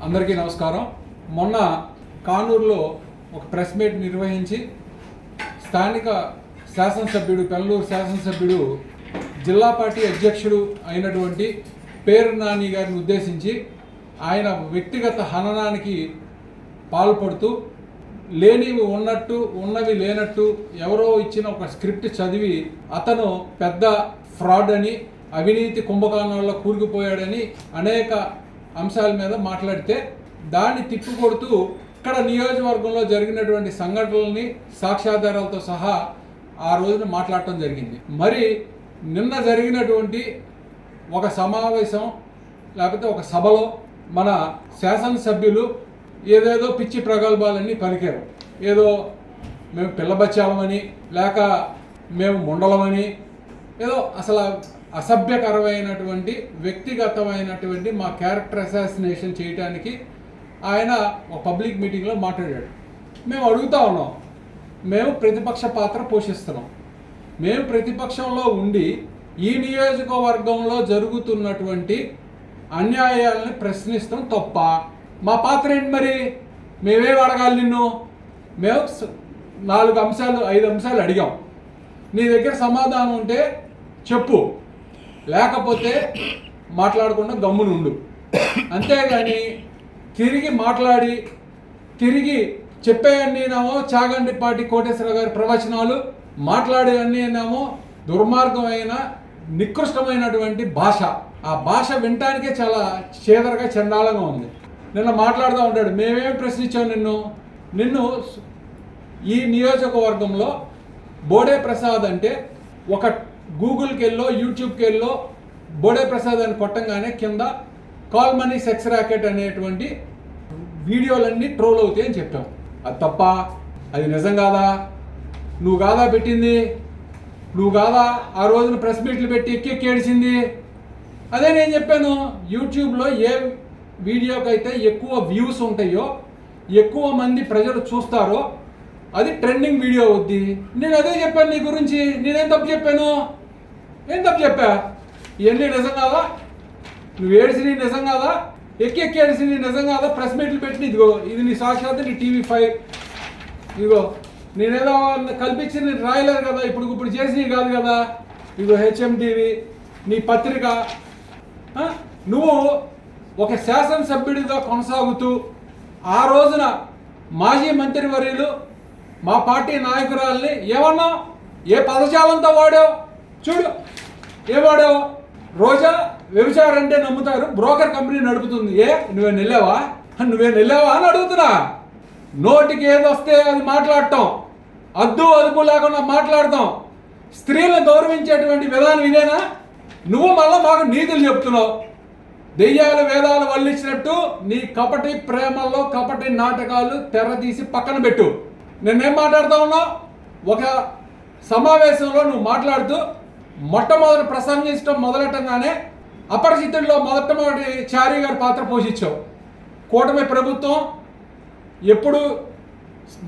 అందరికీ నమస్కారం. మొన్న కానూరులో ఒక ప్రెస్ మీట్ నిర్వహించి స్థానిక శాసనసభ్యుడు పెల్లూరు శాసనసభ్యుడు జిల్లా పార్టీ అధ్యక్షుడు అయినటువంటి పేరు నాని గారిని ఉద్దేశించి ఆయన వ్యక్తిగత హననానికి పాల్పడుతూ లేనివి ఉన్నట్టు ఉన్నవి లేనట్టు ఎవరో ఇచ్చిన ఒక స్క్రిప్ట్ చదివి అతను పెద్ద ఫ్రాడ్ అని అవినీతి కుంభకోణంలో కూరుకుపోయాడని అనేక అంశాల మీద మాట్లాడితే దాన్ని తిప్పికొడుతూ ఇక్కడ నియోజకవర్గంలో జరిగినటువంటి సంఘటనల్ని సాక్ష్యాధారాలతో సహా ఆ రోజున మాట్లాడటం జరిగింది. మరి నిన్న జరిగినటువంటి ఒక సమావేశం లేకపోతే ఒక సభలో మన శాసనసభ్యులు ఏదేదో పిచ్చి ప్రగల్భాలన్నీ పలికారు. ఏదో మేము పిల్లబచ్చామని లేక మేము ముండలమని ఏదో అసలు అసభ్యకరమైనటువంటి వ్యక్తిగతమైనటువంటి మా క్యారెక్టర్ అసాసినేషన్ చేయడానికి ఆయన ఒక పబ్లిక్ మీటింగ్లో మాట్లాడాడు. మేము అడుగుతా ఉన్నాం. మేము ప్రతిపక్ష పాత్ర పోషిస్తున్నాం. మేము ప్రతిపక్షంలో ఉండి ఈ నియోజకవర్గంలో జరుగుతున్నటువంటి అన్యాయాలని ప్రశ్నిస్తాం తప్ప మా పాత్ర ఏంటి మరి? మేమేం అడగాలి నిన్ను? మేము నాలుగు అంశాలు ఐదు అంశాలు అడిగాం. నీ దగ్గర సమాధానం ఉంటే చెప్పు. లేకపోతే మాట్లాడకుండా గమ్మునుండు అంతేగాని తిరిగి మాట్లాడి తిరిగి చెప్పే అన్నీనేమో చాగండిపాటి కోటేశ్వర గారి ప్రవచనాలు మాట్లాడే అన్నీనేమో దుర్మార్గమైన నికృష్టమైనటువంటి భాష. ఆ భాష వినటానికే చాలా చేదరగా చండాలంగా ఉంది. నిన్న మాట్లాడుతూ ఉంటాడు మేమేమి ప్రశ్నించాం నిన్ను? నిన్ను ఈ నియోజకవర్గంలో బోడే ప్రసాద్ అంటే ఒక గూగుల్కి వెళ్ళో యూట్యూబ్కి వెళ్ళో బోడే ప్రసాద్ అని కొట్టంగానే కింద కాల్ మనీ సెక్స్ ర్యాకెట్ అనేటువంటి వీడియోలన్నీ ట్రోల్ అవుతాయి అని చెప్పాం అది తప్ప? అది నిజం కాదా? నువ్వు కాదా పెట్టింది? నువ్వు కాదా ఆ రోజున ప్రెస్ మీట్లు పెట్టి ఎక్కి ఏడిచింది అదే నేను చెప్పాను యూట్యూబ్లో ఏ వీడియోకైతే ఎక్కువ వ్యూస్ ఉంటాయో ఎక్కువ మంది ప్రజలు చూస్తారో అది ట్రెండింగ్ వీడియో అవుద్ది. నేను అదే చెప్పాను నీ గురించి. నేనేం తప్పు చెప్పాను? ఏం తప్పు చెప్పా? ఇవన్నీ నిజం కాదా? నువ్వు ఏడిసినవి నిజం కాదా? ఎక్కి ఎక్కి ఏడిసినవి నిజం కాదా? ప్రెస్ మీట్లు పెట్టి ఇదిగో ఇది నీ సాక్షాత్ నీ టీవీ ఫైవ్. ఇదిగో నేనేదో కల్పించిన రాయలేదు కదా ఇప్పుడు ఇప్పుడు చేసినవి కాదు కదా. ఇదిగో హెచ్ఎంటీవీ నీ పత్రిక. నువ్వు ఒక శాసనసభ్యుడిగా కొనసాగుతూ ఆ రోజున మాజీ మంత్రివర్యులు మా పార్టీ నాయకురాల్ని ఏమన్నా ఏ పదజాలంతో వాడావు? చూడు ఏ రోజా వ్యభిచారం అంటే నమ్ముతారు బ్రోకర్ కంపెనీ నడుపుతుంది. ఏ నువ్వే వెళ్ళావా నువ్వే వెళ్ళావా అని అడుగుతున్నా. నోటికి ఏది వస్తే అది మాట్లాడటం. అద్దు అదుపు లేకుండా మాట్లాడతాం స్త్రీలను గౌరవించేటువంటి విధానం ఇదేనా? నువ్వు మళ్ళీ మాకు నీతులు చెప్తున్నావు. దెయ్యాలు వేదాలు వల్లించినట్టు నీ కపటి ప్రేమల్లో కపటి నాటకాలు తెర తీసి పక్కన పెట్టు. నేనేం మాట్లాడుతా ఉన్నావు ఒక సమావేశంలో నువ్వు మాట్లాడుతూ మొట్టమొదటి ప్రసంగించడం మొదలెట్టంగానే అపరిచితుల్లో మొదటమొదటి చారి గారి పాత్ర పోషించావు. కూటమి ప్రభుత్వం ఎప్పుడు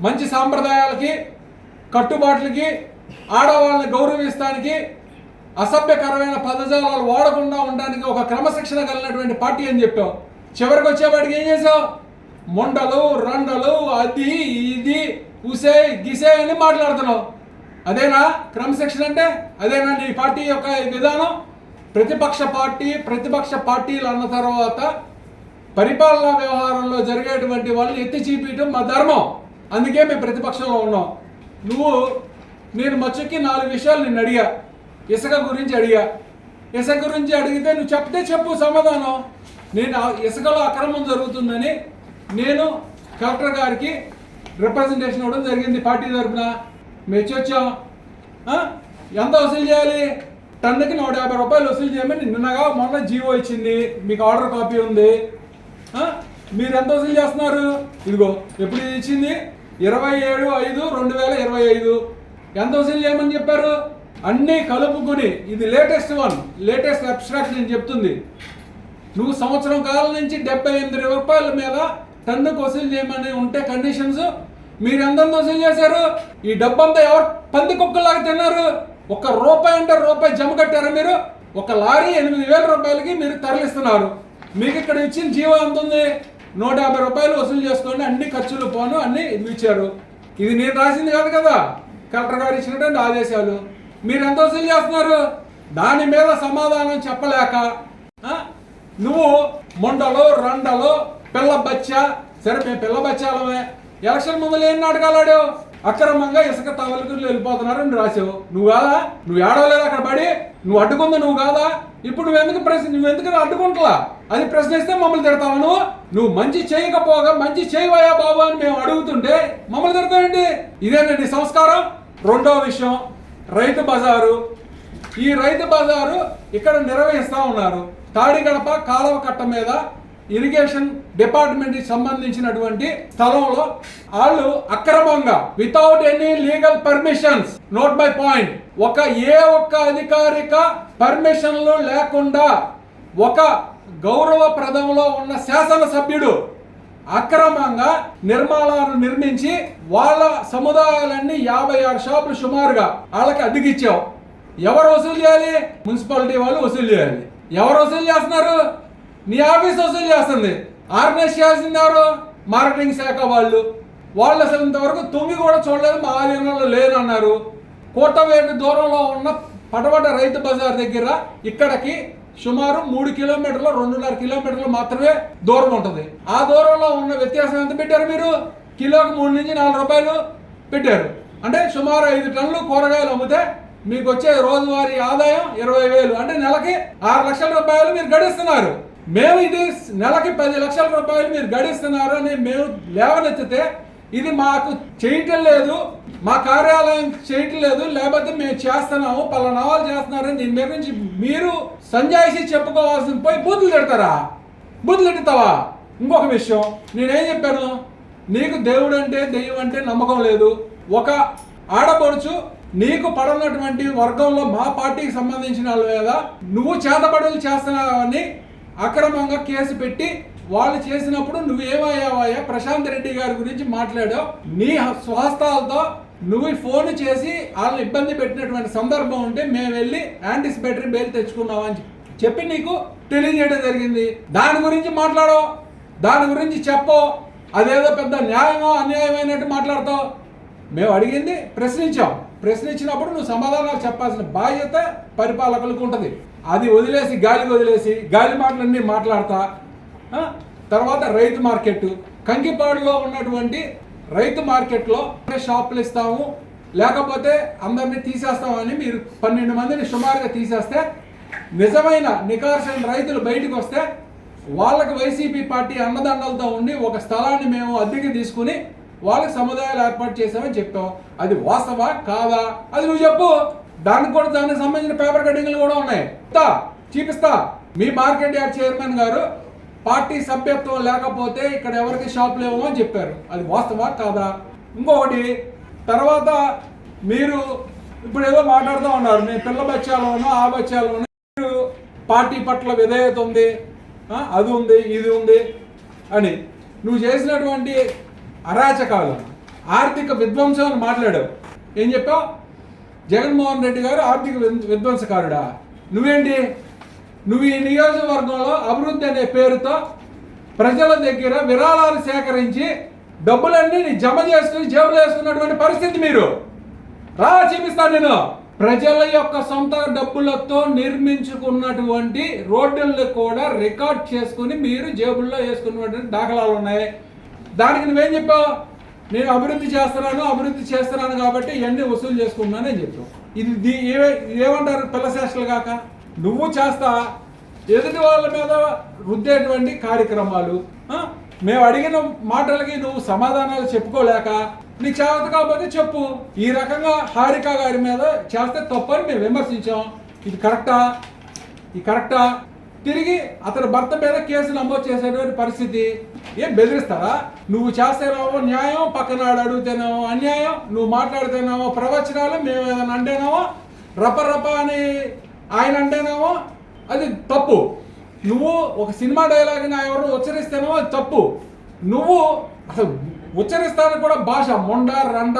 మంచి సాంప్రదాయాలకి కట్టుబాట్లకి ఆడవాళ్ళని గౌరవిస్తానికి అసభ్యకరమైన పదజాలాలు వాడకుండా ఉండడానికి ఒక క్రమశిక్షణ కలిగినటువంటి పార్టీ అని చెప్పాం చివరికి వచ్చేవాడికి ఏం చేసావు? మొండలు రండలు అది ఇది ఉసే గిసే అని మాట్లాడుతున్నావు. అదేనా? క్రమశిక్షణ అంటే అదేనా నీ పార్టీ యొక్క విధానం? ప్రతిపక్ష పార్టీ ప్రతిపక్ష పార్టీలు అన్న తర్వాత పరిపాలనా వ్యవహారంలో జరిగేటువంటి వాళ్ళని ఎత్తి చూపించడం మా ధర్మం. అందుకే మేము ప్రతిపక్షంలో ఉన్నాం. నువ్వు నేను మచ్చుకి నాలుగు విషయాలు నిన్ను అడిగా. ఇసుక గురించి అడిగా. ఇసుక గురించి అడిగితే నువ్వు చెప్తే చెప్పు సమాధానం. నేను ఆ ఇసుకలో అక్రమం జరుగుతుందని నేను కలెక్టర్ గారికి రిప్రజెంటేషన్ ఇవ్వడం జరిగింది పార్టీ తరఫున. మెచ్చి వచ్చాం ఎంత వసూలు చేయాలి? టన్నుకి నూట యాభై రూపాయలు వసూలు చేయమని నిన్నగా మొన్న జీవో ఇచ్చింది. మీకు ఆర్డర్ కాపీ ఉంది. మీరు ఎంత వసూలు చేస్తున్నారు? ఇదిగో ఎప్పుడు ఇది ఇచ్చింది? ఇరవై ఏడు ఐదు రెండు వేల ఇరవై ఐదు. ఎంత వసూలు చేయమని చెప్పారు? అన్నీ కలుపుకొని ఇది లేటెస్ట్ వన్ లేటెస్ట్ అబ్స్ట్రాక్ట్ నేను చెప్తుంది. నువ్వు సంవత్సరం కాలం నుంచి డెబ్బై ఎనిమిది రూపాయల మీద టన్నుకు వసూలు చేయమని ఉంటే కండిషన్స్ మీరు ఎంత వసూలు చేశారు. ఈ డబ్బంతా ఎవరు పంది కుక్కలాగా తిన్నారు? ఒక రూపాయి అంటే రూపాయి జమ కట్టారా మీరు? ఒక లారీ ఎనిమిది వేల రూపాయలకి మీరు తరలిస్తున్నారు. మీకు ఇక్కడ ఇచ్చిన జీవో ఎంత ఉంది? నూట యాభై రూపాయలు వసూలు చేసుకోండి. అన్ని ఖర్చులు పోను అన్ని ఇచ్చారు ఇది నేను రాసింది కాదు కదా. కలెక్టర్ గారు ఇచ్చినటువంటి ఆదేశాలు. మీరు ఎంత వసూలు చేస్తున్నారు? దాని మీద సమాధానం చెప్పలేక నువ్వు మొండలు రండలు పిల్ల బచ్చ సరే మేము పిల్ల బచ్చాలమే. ఎలక్షన్ ముందు ఏం నాటకాలు ఆడావు. అక్రమంగా ఇసుక తవలకు వెళ్ళిపోతున్నారు అని రాసావు నువ్వు కాదా? నువ్వు ఏడవలేదు అక్కడ పడి? నువ్వు అడ్డుకుంది నువ్వు కాదా? ఇప్పుడు నువ్వు ఎందుకు ప్రశ్న నువ్వు ఎందుకు అడ్డుకుంటలా? అది ప్రశ్నిస్తే మమ్మల్ని తిడతావు నువ్వు? నువ్వు మంచి చేయకపోగా మంచి చేయవయ్యా బాబు అని మేము అడుగుతుంటే మమ్మల్ని తిడతావండి ఇదేనండి సంస్కారం. రెండో విషయం రైతు బజారు. ఈ రైతు బజారు ఇక్కడ నిర్వహిస్తా ఉన్నారు. తాడిగడప కాలువ కట్ట మీద ఇరిగేషన్ డిపార్ట్మెంట్ సంబంధించినటువంటి స్థలంలో వాళ్ళు అక్రమంగా without any legal permissions note by point ఒక ఏ ఒక్క అధికారిక పర్మిషన్లు లేకుండా ఒక గౌరవప్రదంలో ఉన్న శాసనసభ్యుడు అక్రమంగా నిర్మాణాలను నిర్మించి వాళ్ళ సముదాయాలన్నీ యాభై ఆరు షాపులు సుమారుగా వాళ్ళకి అద్దెకిచ్చావు ఎవరు వసూలు చేయాలి? మున్సిపాలిటీ వాళ్ళు వసూలు చేయాలి. ఎవరు వసూలు చేస్తున్నారు? నీ ఆఫీస్ వసూలు చేస్తుంది. ఆర్గనైజ్ చేయాల్సింది ఎవరు? మార్కెటింగ్ శాఖ వాళ్ళు. వాళ్ళు అసలు ఇంతవరకు తొంగి కూడా చూడలేదు మా ఆధీనంలో లేనన్నారు కోటవేటి దూరంలో ఉన్న పటపట రైతు బజార్ దగ్గర ఇక్కడికి సుమారు మూడు కిలోమీటర్లు రెండున్నర కిలోమీటర్లు మాత్రమే దూరం ఉంటుంది. ఆ దూరంలో ఉన్న వ్యత్యాసం ఎంత పెట్టారు మీరు? కిలోకి మూడు నుంచి నాలుగు రూపాయలు పెట్టారు. అంటే సుమారు ఐదు టన్నులు కూరగాయలు అమ్మితే మీకు వచ్చే రోజువారీ ఆదాయం ఇరవై వేలు. అంటే నెలకి ఆరు లక్షల రూపాయలు మీరు గడిస్తున్నారు. మేము ఇది నెలకి పది లక్షల రూపాయలు మీరు గడిస్తున్నారు అని మేము లేవనెత్తితే ఇది మాకు చేయటం లేదు మా కార్యాలయం చేయటం లేదు లేకపోతే మేము చేస్తున్నాము పలానా వాళ్ళు చేస్తున్నారని దీని మీద నుంచి మీరు సంజాయిషి చెప్పుకోవాల్సిన పోయి బూతులు తిడతారా? బూతులు తిడతావా? ఇంకొక విషయం నేనేం చెప్పాను? నీకు దేవుడు అంటే దెయ్యం అంటే నమ్మకం లేదు. ఒక ఆడపడుచు నీకు పడనటువంటి వర్గంలో మా పార్టీకి సంబంధించిన వాళ్ళ మీద నువ్వు చేతబడులు చేస్తున్నావని అక్రమంగా కేసు పెట్టి వాళ్ళు చేసినప్పుడు నువ్వేమయ్యావయ్యా? ప్రశాంత్ రెడ్డి గారి గురించి మాట్లాడావు. నీ స్వహస్తాలతో నువ్వు ఫోన్ చేసి వాళ్ళని ఇబ్బంది పెట్టినటువంటి సందర్భం ఉంటే మేము వెళ్ళి యాంటిసిపేటరీ బెయిల్ తెచ్చుకున్నావు అని చెప్పి నీకు తెలియజేయడం జరిగింది. దాని గురించి మాట్లాడవు. దాని గురించి చెప్పో అదేదో పెద్ద న్యాయమో అన్యాయమైనట్టు మాట్లాడతావు. మేము అడిగింది ప్రశ్నించాం. ప్రశ్నించినప్పుడు నువ్వు సమాధానాలు చెప్పాల్సిన బాధ్యత పరిపాలకులకు ఉంటుంది. అది వదిలేసి గాలికి వదిలేసి గాలి మాటలన్నీ మాట్లాడతా. తర్వాత రైతు మార్కెట్ కంకిపాడులో ఉన్నటువంటి రైతు మార్కెట్లో షాపులు ఇస్తాము. లేకపోతే అందరినీ తీసేస్తామని మీరు పన్నెండు మందిని సుమారుగా తీసేస్తే నిజమైన నికార్సైన రైతులు బయటకు వస్తే వాళ్ళకి వైసీపీ పార్టీ అన్నదండలతో ఉండి ఒక స్థలాన్ని మేము అద్దెకి తీసుకుని వాళ్ళకి సముదాయాలు ఏర్పాటు చేశామని చెప్పాం. అది వాస్తవా? కాదా? అది నువ్వు చెప్పు. దానికి కూడా దానికి సంబంధించిన పేపర్ కటింగ్లు కూడా ఉన్నాయి. చూపిస్తా. మీ మార్కెట్ యార్డ్ చైర్మన్ గారు పార్టీ సభ్యత్వం లేకపోతే ఇక్కడ ఎవరికి షాప్ లేవు అని చెప్పారు. అది వాస్తవా కాదా? ఇంకొకటి తర్వాత మీరు ఇప్పుడు ఏదో మాట్లాడుతూ ఉన్నారు. నేను పిల్ల బచ్చాలోనో ఆ బచ్చాలోనో మీరు పార్టీ పట్ల విధేయత ఉంది. అది ఉంది ఇది ఉంది అని. నువ్వు చేసినటువంటి అరాచకాలు ఆర్థిక విధ్వంసం అని మాట్లాడావు. ఏం చెప్పావు? జగన్మోహన్ రెడ్డి గారు ఆర్థిక విధ్వంసకారుడా. నువ్వేంటి? నువ్వు ఈ నియోజకవర్గంలో అభివృద్ధి అనే పేరుతో ప్రజల దగ్గర విరాళాలు సేకరించి డబ్బులన్నీ నీ జమ చేసుకుని జేబులో వేసుకున్నటువంటి పరిస్థితి మీరు. రా చూపిస్తాను నేను. ప్రజల యొక్క సొంత డబ్బులతో నిర్మించుకున్నటువంటి రోడ్డులను కూడా రికార్డ్ చేసుకుని మీరు జేబుల్లో వేసుకున్నటువంటి దాఖలాలు ఉన్నాయి. దానికి నువ్వేం చెప్పావు? నేను అభివృద్ధి చేస్తున్నాను అభివృద్ధి చేస్తున్నాను కాబట్టి ఇవన్నీ వసూలు చేసుకున్నాను అని ఇది దీ- ఏ- ఏమంటారు పిల్ల కాక? నువ్వు చేస్తా ఎదుటి వాళ్ళ మీద రుద్దేటువంటి కార్యక్రమాలు మేము అడిగిన మాటలకి నువ్వు సమాధానాలు చెప్పుకోలేక నీకు చేత కాకపోతే చెప్పు. ఈ రకంగా హారిక గారి మీద చేస్తే తప్పని మేము విమర్శించాం. ఇది కరెక్టా? ఇది కరెక్టా? తిరిగి అతని భర్త మీద కేసులు నమోదు చేసేటువంటి పరిస్థితి. ఏం బెదిరిస్తారా? నువ్వు చేస్తేనేమో న్యాయం పక్కన అడుగుతేనేమో అన్యాయం నువ్వు మాట్లాడితేనేమో ప్రవచనాలు మేము ఏదైనా అంటేనేమో రప రప అని ఆయన అంటేనేమో అది తప్పు. నువ్వు ఒక సినిమా డైలాగ్ని ఎవరు ఉచ్చరిస్తేనేమో అది తప్పు. నువ్వు అసలు ఉచ్చరిస్తానికి కూడా భాష మొండ రండ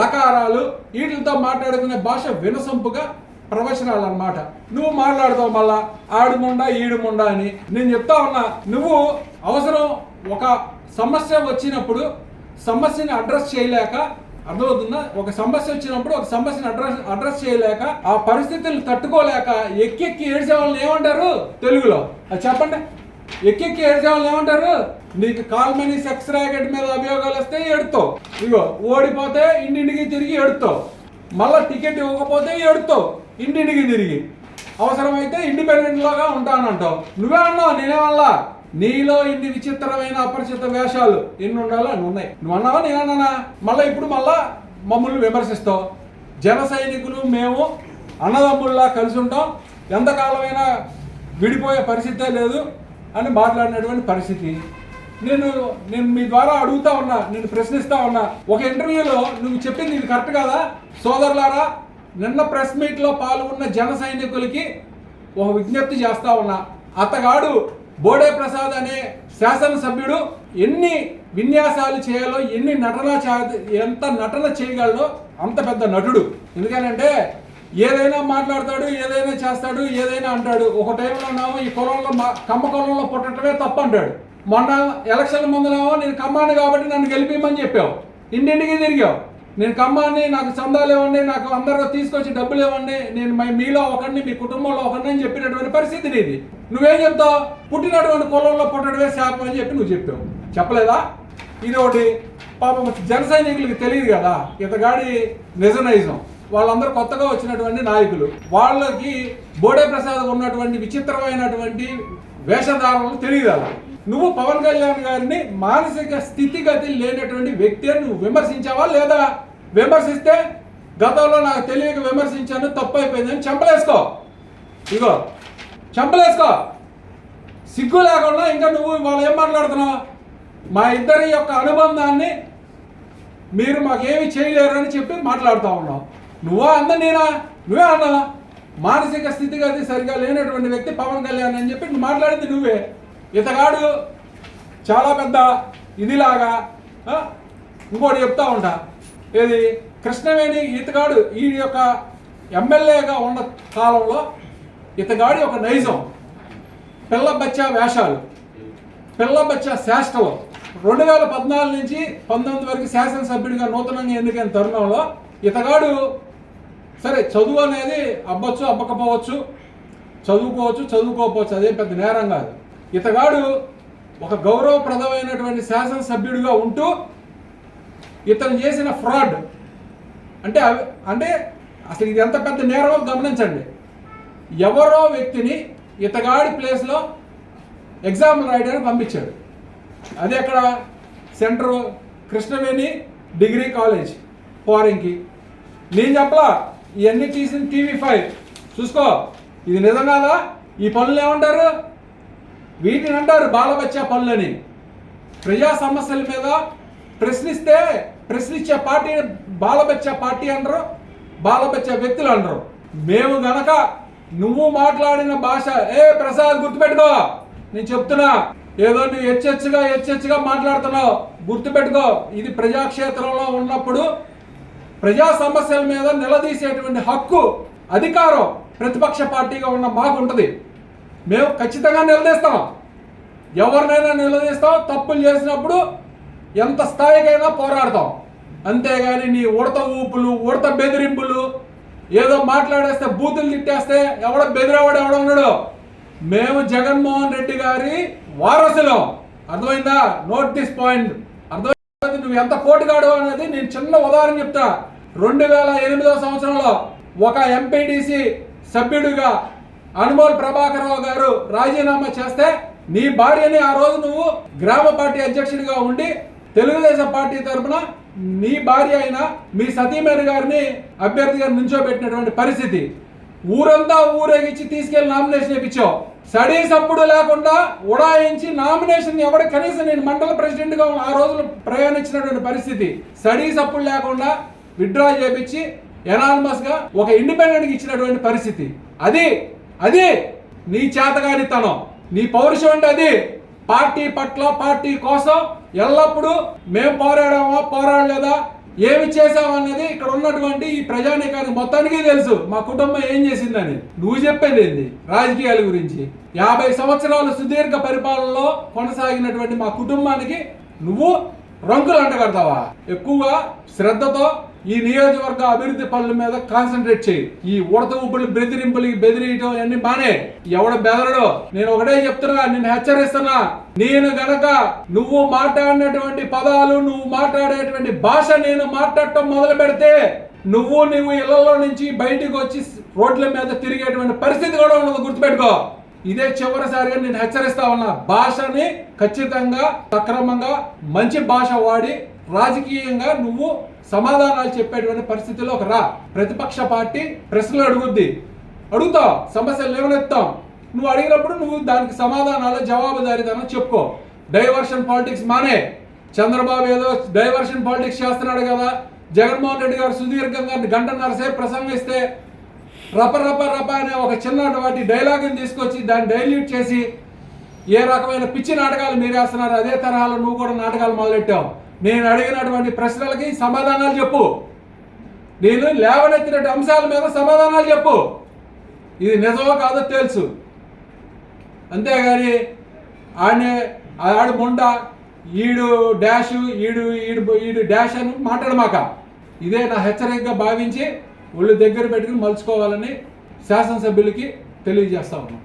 లకారాలు వీటితో మాట్లాడుకునే భాష వినసొంపుగా ప్రవచనాలు అన్నమాట నువ్వు మాట్లాడతావు మళ్ళా ఆడు ముండా అని. నేను చెప్తా ఉన్నా నువ్వు అవసరం ఒక సమస్య వచ్చినప్పుడు సమస్యని అడ్రస్ చేయలేక అర్థమవుతుందా? ఒక సమస్య వచ్చినప్పుడు ఒక సమస్యని అడ్రస్ అడ్రస్ చేయలేక ఆ పరిస్థితులు తట్టుకోలేక ఎక్కెక్కి ఏడ్చే వాళ్ళని ఏమంటారు? తెలుగులో. అది చెప్పండి. ఎక్కెక్కి ఏడ్చే వాళ్ళని ఏమంటారు? నీకు కాల్మని సెక్స్ ర్యాకెట్ మీద అభియోగాలు వస్తే ఎడుతావు ఇగో ఓడిపోతే ఇంటింటికి తిరిగి ఎడుతావు మళ్ళా టికెట్ ఇవ్వకపోతే ఎడుతావు ఇంటింటికి తిరిగి. అవసరమైతే ఇండిపెండెంట్లోగా ఉంటానంటావు. నువ్వే అన్నావు నేనేమల్లా నీలో ఇన్ని విచిత్రమైన అపరిచిత వేషాలు ఎన్ని ఉండాలో అన్ని ఉన్నాయి. నువ్వు అన్నావా నేనన్నానా మళ్ళీ ఇప్పుడు మళ్ళా మమ్మల్ని విమర్శిస్తావు. జన సైనికులు మేము అన్నదమ్ముల్లా కలిసి ఉంటాం. ఎంతకాలమైనా విడిపోయే పరిస్థితే లేదు అని మాట్లాడినటువంటి పరిస్థితి. నేను నేను మీ ద్వారా అడుగుతా ఉన్నా నేను ప్రశ్నిస్తా ఉన్నా. ఒక ఇంటర్వ్యూలో నువ్వు చెప్పింది ఇది కరెక్ట్ కదా? సోదరులారా నిన్న ప్రెస్ మీట్లో పాల్గొన్న జన సైనికులకి ఒక విజ్ఞప్తి చేస్తా ఉన్నా. అతగాడు బోడే ప్రసాద్ అనే శాసనసభ్యుడు ఎన్ని విన్యాసాలు చేయాలో ఎన్ని నటన చే- ఎంత నటన చేయగలడో అంత పెద్ద నటుడు. ఎందుకనంటే ఏదైనా మాట్లాడతాడు ఏదైనా చేస్తాడు ఏదైనా అంటాడు. ఒక టైంలో నామో ఈ కులంలో మా- కమ్మ కులంలో పుట్టడమే తప్పు అంటాడు మొన్న ఎలక్షన్ ముందునేమో నేను కమ్మాను కాబట్టి నన్ను గెలిపిమని చెప్పావు. ఇంటింటికి తిరిగావు. నేను కమ్మాన్ని నాకు చందాలు ఇవ్వండి నాకు అందరూ తీసుకొచ్చి డబ్బులు ఇవ్వండి నేను మై- మీలో ఒకరిని మీ కుటుంబంలో ఒకరిని అని చెప్పినటువంటి పరిస్థితి నీది. నువ్వేం చెప్తావు? పుట్టినటువంటి కులంలో పుట్టడమే శాపం అని చెప్పి నువ్వు చెప్పావు. చెప్పలేదా? ఇది ఒకటి పాపం జన సైనికులకి తెలియదు కదా. ఇతగాడి నిజ నైజం వాళ్ళందరూ కొత్తగా వచ్చినటువంటి నాయకులు. వాళ్ళకి బోడే ప్రసాద్ ఉన్నటువంటి విచిత్రమైనటువంటి వేషధారణలు తెలియదు అలా నువ్వు పవన్ కళ్యాణ్ గారిని మానసిక స్థితిగతి లేనటువంటి వ్యక్తి అని నువ్వు విమర్శించావా లేదా? విమర్శిస్తే గతంలో నాకు తెలియక విమర్శించాను తప్పు అయిపోయిందని చంపలేసుకో. ఇగో చంపలేసుకో. సిగ్గు లేకుండా ఇంకా నువ్వు వాళ్ళు ఏం మాట్లాడుతున్నావు? మా ఇద్దరి యొక్క అనుబంధాన్ని మీరు మాకేమి చేయలేరు అని చెప్పి మాట్లాడుతూ ఉన్నావు. నువ్వా అంద నేనా? నువ్వే అన్నావా? మానసిక స్థితిగతి సరిగా లేనటువంటి వ్యక్తి పవన్ కళ్యాణ్ అని చెప్పి నువ్వు మాట్లాడింది నువ్వే. ఇతగాడు చాలా పెద్ద ఇదిలాగా ఇంకోటి చెప్తా ఉంటా. ఏది? కృష్ణవేణి ఇతగాడు ఈ యొక్క ఎమ్మెల్యేగా ఉన్న కాలంలో ఇతగాడి ఒక నైజం. పిల్ల బచ్చా వేషాలు. పిల్ల బచ్చా శాస్త్రలు రెండు వేల పద్నాలుగు నుంచి పంతొమ్మిది వరకు శాసనసభ్యుడిగా నూతనంగా ఎన్నికైన తరుణంలో ఇతగాడు సరే చదువు అనేది అబ్బచ్చు అబ్బకపోవచ్చు. చదువుకోవచ్చు చదువుకోకపోవచ్చు అదే పెద్ద నేరం కాదు. ఇతగాడు ఒక గౌరవప్రదమైనటువంటి శాసనసభ్యుడిగా ఉంటూ ఇతను చేసిన ఫ్రాడ్. అంటే అవి అంటే అసలు ఇది ఎంత పెద్ద నేరమో గమనించండి. ఎవరో వ్యక్తిని ఇతగాడి ప్లేస్లో ఎగ్జామ్ రాయడానికి పంపించాడు. అది ఎక్కడ? సెంటర్ కృష్ణవేణి డిగ్రీ కాలేజ్ ఫారింగ్కి నేను చెప్పలా ఇవన్నీ తీసిన టీవీ ఫైవ్. చూసుకో ఇది నిజంగాదా ఈ పనులు ఏమంటారు? వీటిని అంటారు బాలబచ్చా పనులని. ప్రజా సమస్యల మీద ప్రశ్నిస్తే ప్రశ్నించే పార్టీ బాలబచ్చ పార్టీ అనరు బాలబచ్చ వ్యక్తులు అనరు. మేము గనక నువ్వు మాట్లాడిన భాష ఏ ప్రసాద్ గుర్తుపెట్టుకో నేను చెప్తున్నా. ఏదో నువ్వు హెచ్చెచ్చుగా హెచ్చెచ్చుగా మాట్లాడుతున్నావు గుర్తుపెట్టుకో. ఇది ప్రజాక్షేత్రంలో ఉన్నప్పుడు ప్రజా సమస్యల మీద నిలదీసేటువంటి హక్కు అధికారం ప్రతిపక్ష పార్టీగా ఉన్న మాకు ఉంటుంది మేము ఖచ్చితంగా నిలదీస్తాం. ఎవరినైనా నిలదీస్తాం తప్పులు చేసినప్పుడు ఎంత స్థాయికైనా పోరాడతాం. అంతేగాని నీ ఉడత ఊపులు ఉడత బెదిరింపులు ఏదో మాట్లాడేస్తే బూతులు తిట్టేస్తే ఎవడ బెదిరేవాడు ఎవడ ఉన్నాడు మేము జగన్మోహన్ రెడ్డి గారి వారసులం. అర్థమైందా? నోట్ దిస్ పాయింట్ అర్థమైంది? నువ్వు ఎంత పోటుగాడు అనేది నేను చిన్న ఉదాహరణ చెప్తా. రెండు వేల ఎనిమిదవ సంవత్సరంలో ఒక ఎంపీడీసీ సభ్యుడిగా అనుమోల్ ప్రభాకరరావు గారు రాజీనామా చేస్తే నీ భార్యని ఆ రోజు నువ్వు గ్రామ పార్టీ అధ్యక్షుడిగా ఉండి తెలుగుదేశం పార్టీ తరఫున నీ భార్య అయిన మీ సతీమణి గారిని అభ్యర్థిగా నుంచోబెట్టినటువంటి పరిస్థితి. ఊరంతా ఊరేగించి తీసుకెళ్ళి నామినేషన్ ఇప్పించావు స్టడీస్ అప్పుడు లేకుండా ఉడాయించి నామినేషన్ ఎవడ కనీసం నేను మండల ప్రెసిడెంట్గా ఆ రోజులు ప్రయాణించినటువంటి పరిస్థితి. స్టడీస్ అప్పుడు లేకుండా విత్డ్రా చేపించి ఎనానమస్గా ఒక ఇండిపెండెంట్ ఇచ్చినటువంటి పరిస్థితి. అది అది నీ చేతగానితనం. నీ పౌరుషం అంటే అది. పార్టీ పట్ల పార్టీ కోసం ఎల్లప్పుడూ మేము పోరాడామా పోరాడలేదా ఏమి చేసామన్నది ఇక్కడ ఉన్నటువంటి ఈ ప్రజానీకానికి మొత్తానికి తెలుసు. మా కుటుంబం ఏం చేసిందని? నువ్వు చెప్పేది ఏంది? రాజకీయాల గురించి. యాభై సంవత్సరాల సుదీర్ఘ పరిపాలనలో కొనసాగినటువంటి మా కుటుంబానికి నువ్వు రంకులు అంటగడతావా? ఎక్కువగా శ్రద్ధతో ఈ నియోజకవర్గ అభివృద్ధి పనుల మీద కాన్సన్ట్రేట్ చేయి. ఈ ఉడత ఉబ్బులు బెదిరింపులు బెదిరియటం అన్ని బానే ఎవడ బెదరడు? నేను ఒకటే చెప్తున్నా నిన్ను హెచ్చరిస్తున్నా. నేను గనక నువ్వు మాట్లాడినటువంటి పదాలు నువ్వు మాట్లాడేటువంటి భాష నేను మాట్లాడటం మొదలు పెడితే నువ్వు నువ్వు ఇళ్ళలో నుంచి బయటికి వచ్చి రోడ్ల మీద తిరిగేటువంటి పరిస్థితి కూడా ఉండదు గుర్తుపెట్టుకో. ఇదే చివరిసారిగా నేను హెచ్చరిస్తా ఉన్నా. భాషని ఖచ్చితంగా సక్రమంగా మంచి భాష వాడి రాజకీయంగా నువ్వు సమాధానాలు చెప్పేటువంటి పరిస్థితిలో రా. ప్రతిపక్ష పార్టీ ప్రశ్నలు అడుగుద్ది. అడుగుతావు సమస్యలు లేవనెత్తాం. నువ్వు అడిగినప్పుడు నువ్వు దానికి సమాధానాలు జవాబుదారీతనం చెప్పుకో. డైవర్షన్ పాలిటిక్స్ మానే. చంద్రబాబు ఏదో డైవర్షన్ పాలిటిక్స్ చేస్తున్నాడు కదా. జగన్మోహన్ రెడ్డి గారు సుదీర్ఘంగా గంట సేపు ప్రసంగిస్తే రప రప రప అనే ఒక చిన్న వాటి డైలాగ్ని తీసుకొచ్చి దాన్ని డైల్యూట్ చేసి ఏ రకమైన పిచ్చి నాటకాలు మీరు వేస్తున్నారు అదే తరహాలో నువ్వు కూడా నాటకాలు మొదలెట్టావు. నేను అడిగినటువంటి ప్రశ్నలకి సమాధానాలు చెప్పు. నేను లేవనెత్తిన అంశాల మీద సమాధానాలు చెప్పు. ఇది నిజమో కాదో తెలుసు. అంతేగాని ఆడనే ఆడు ముండ ఈడు డాష్ ఈడు ఈడు ఈడు డాష్ అని మాట్లాడమాక. ఇదే నా హెచ్చరికగా భావించి ఒళ్ళు దగ్గర పెట్టుకుని మలుచుకోవాలని శాసనసభ్యులకి తెలియజేస్తా ఉన్నాం